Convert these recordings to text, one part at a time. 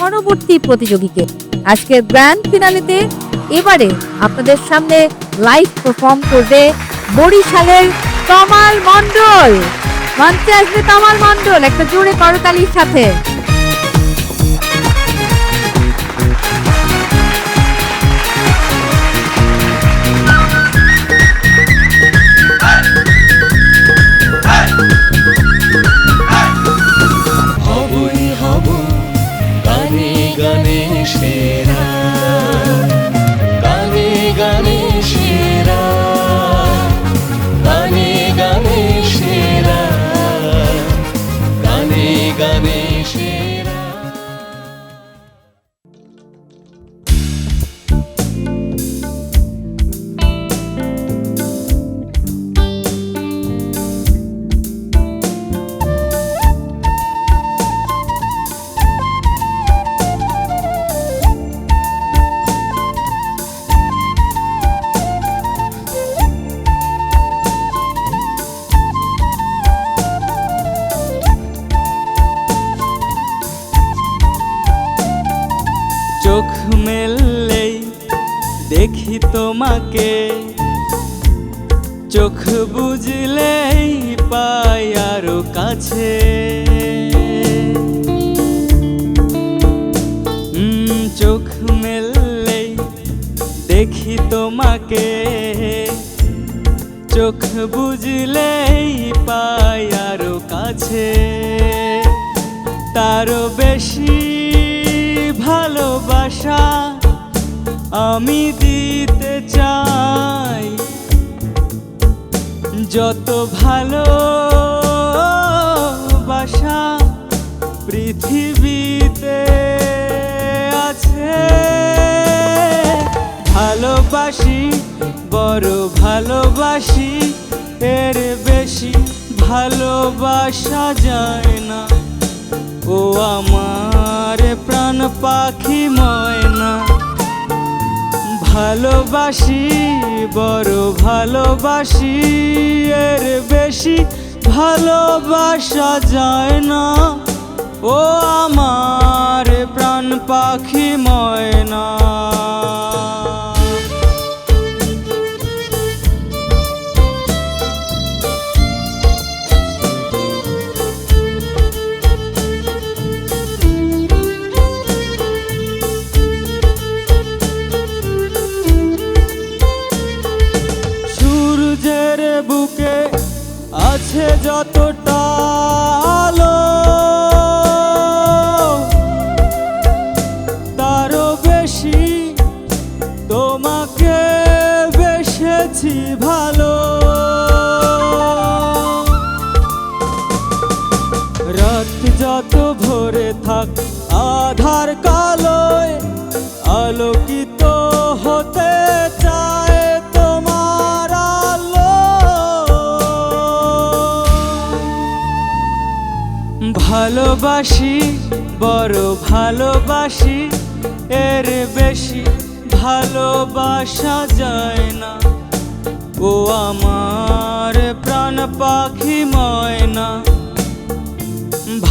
পরবর্তী প্রতিযোগীকে। আজকের গ্র্যান্ড ফিনালেতে এবারে আপনাদের সামনে লাইভ পারফর্ম করবে বরিশালের তমাল মণ্ডল। মঞ্চে আসবে তমাল মণ্ডল, একটা জোরে করতালির সাথে। গানে চোখ বুঝলেই পাই আরও কাছে। চোখ মেললেই দেখি তোমাকে। চোখ বুঝলেই পাই আরও কাছে। তারও বেশি ভালোবাসা আমি দিতে চাই। যত ভালো বাসা পৃথিবীতে আছে, ভালোবাসি, বড় ভালোবাসি, এর বেশি ভালোবাসা যায় না। ও আমার প্রাণ পাখি ময়না। ভালোবাসি বড় ভালোবাসি এর বেশি ভালোবাসা যায় না। ও আমার প্রাণ পাখি ময়না। যত ভরে থাক, আধার কালোয় আলোকিত হতে চায় তোমার ভালোবাসি, বড় ভালোবাসি, এর বেশি ভালোবাসা যায় না। ও আমার প্রাণ পাখি ময়না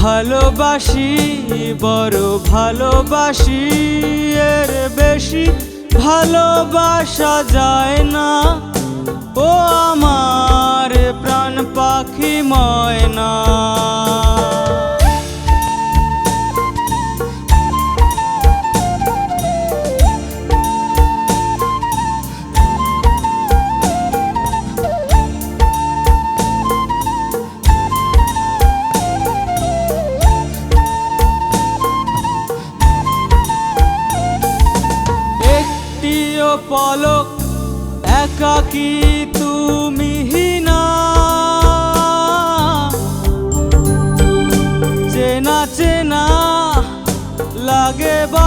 ভালোবাসি বড় ভালোবাসি এর বেশি ভালোবাসা যায় না। ও আমার একাকি তুমি না চেনা চেনা লাগে বড়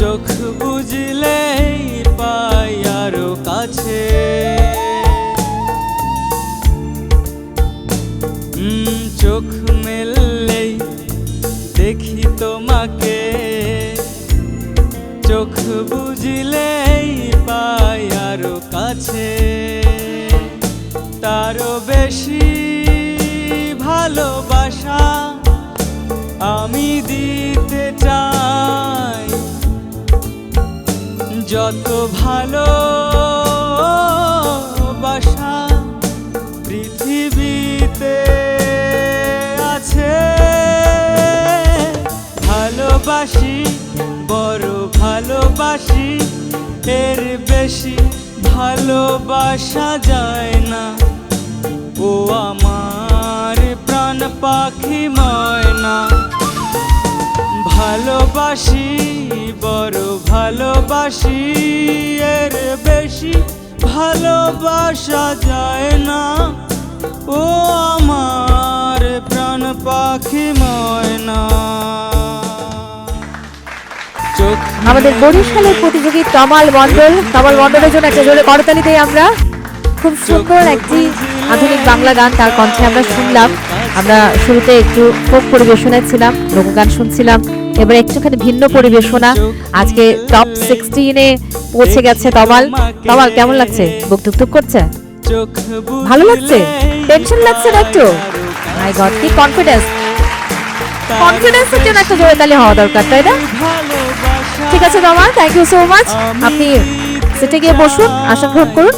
চোখ বুঝলেই পাই আরও কাছে। চোখ মেললেই দেখি তোমাকে। চোখ বুঝলেই পাই আরও কাছে। তারও বেশি ভালোবাসা আমি দিতে যত ভালো বাসা পৃথিবীতে আছে, ভালোবাসি, বড় ভালোবাসি, এর বেশি ভালোবাসা যায় না। ও আমার প্রাণ পাখি ময়না। ভালোবাসি বড় ভালোবাসি এর বেশি ভালোবাসা যায় না। ও আমার প্রাণ পাখি ময়না। আমাদের বরিশালের প্রতিযোগী তমাল মণ্ডল। তমাল মণ্ডলের জন্য একটা জোরে করতালি দেই আমরা। খুব সুন্দর একটি আধুনিক বাংলা গান তার কণ্ঠে আমরা শুনলাম। আমরা শুরুতে একটু ফোক পরিবেশনায় ছিলাম লোকগান শুনছিলাম। এবার একটুখানি ভিন্ন পরিবেশনা। আজকে টপ সিক্সটিনে পৌঁছে গেছে তমাল। তমাল, কেমন লাগছে? বুক টুকটুক করছে? ভালো লাগছে? টেনশন লাগছে না একটু? মাই গড কি কনফিডেন্স কনফিডেন্সের জন্য একটা জোরে হওয়া দরকার, তাই না? ঠিক আছে Tamal thank you so much আপনি সিটে গিয়ে বসুন আশা গ্রহণ করুন।